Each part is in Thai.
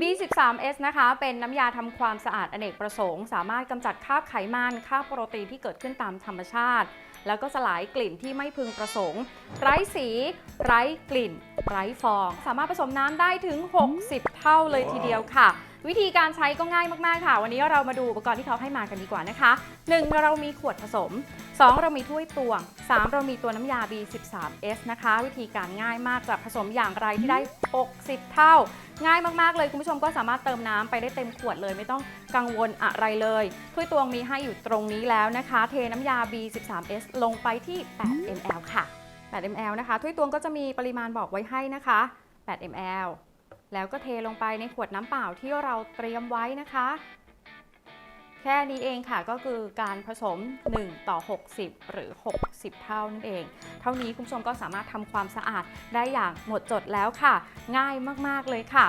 B13S นะคะ เป็นน้ำยาทำความสะอาดอเนกประสงค์ สามารถกำจัดคราบไขมันคราบโปรตีนที่เกิดขึ้นตามธรรมชาติ แล้วก็สลายกลิ่นที่ไม่พึงประสงค์ ไร้สี ไร้กลิ่น ไร้ฟอง สามารถผสมน้ำได้ถึง 60 เท่าเลยทีเดียวค่ะ วิธีการใช้ก็ง่ายมากๆค่ะ วันนี้เรามาดูอุปกรณ์ที่เขาให้มากันดีกว่านะคะ 1. เรามีขวดผสม 2. เรามีถ้วยตวง 3. เรามีตัวน้ำยา B13S นะคะ วิธีการง่ายมากจะผสมอย่างไรที่ได้ 60 เท่า ง่ายมากๆเลยคุณผู้ชมก็สามารถเติมน้ำไปได้เต็มขวดเลย ไม่ต้องกังวลอะไรเลยถ้วยตวงมีให้อยู่ตรงนี้แล้วนะคะ เทน้ำยา B13S ลงไปที่ 8 ml ค่ะ 8 ml นะคะถ้วยตวงก็จะมีปริมาณบอกไว้ให้นะคะ 8 ml แล้วก็เทลงไปในขวดน้ำเปล่าที่เราเตรียมไว้นะคะ แค่นี้เองค่ะก็คือการผสม 1 ต่อ 60 หรือ 60 เท่านั่นเอง เท่านี้คุณผู้ชมก็สามารถทำความสะอาดได้อย่างหมดจดแล้วค่ะ ง่ายมาก ๆ เลยค่ะ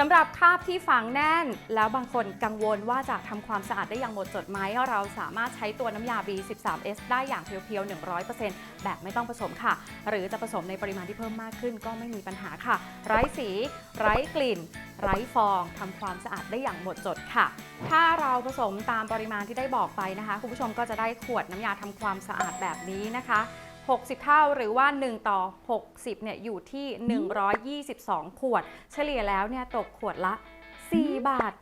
สำหรับคราบที่ฝังแน่น แล้วบางคนกังวลว่าจะทำความสะอาดได้อย่างหมดจดไหมเราสามารถใช้ตัวน้ำยา B13S ได้อย่างเพียวๆ 100%แบบไม่ต้องผสมค่ะ หรือจะผสมในปริมาณที่เพิ่มมากขึ้นก็ไม่มีปัญหาค่ะ ไร้สี ไร้กลิ่น ไร้ฟองทำความสะอาดได้อย่างหมดจดค่ะ ถ้าเราผสมตามปริมาณที่ได้บอกไปนะคะ คุณผู้ชมก็จะได้ขวดน้ำยาทำความสะอาดแบบนี้นะคะ 60 เท่าหรือว่า 1 ต่อ 60เนี่ยอยู่ที่ 122 ขวด เฉลี่ยแล้วเนี่ยตกขวดละ 4 บาท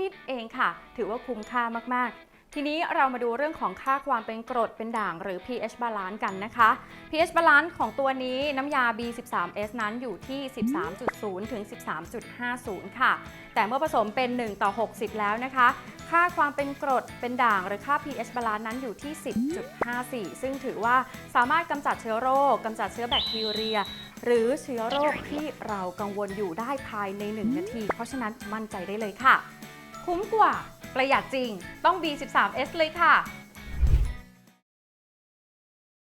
นิด ๆ เองค่ะ ถือว่าคุ้มค่ามาก ๆ ทีนี้เรามาดูเรื่องของค่าความเป็นกรดเป็นด่างหรือ pH balance กันนะคะ pH balance ของตัวนี้น้ำยา B13S นั้นอยู่ที่ 13.0 ถึง 13.50 ค่ะ แต่เมื่อผสมเป็น 1 ต่อ 60 แล้วนะคะ ค่าความเป็นกรดเป็นด่างหรือค่า pH balance นั้นอยู่ที่ 10.54 ซึ่งถือว่าสามารถกำจัดเชื้อโรคกำจัดเชื้อแบคทีเรียหรือเชื้อโรคที่เรากังวลอยู่ได้ภายใน 1 นาที เพราะฉะนั้นมั่นใจได้เลยค่ะ คุ้มกว่า ประหยัดจริงต้อง B13S เลยค่ะ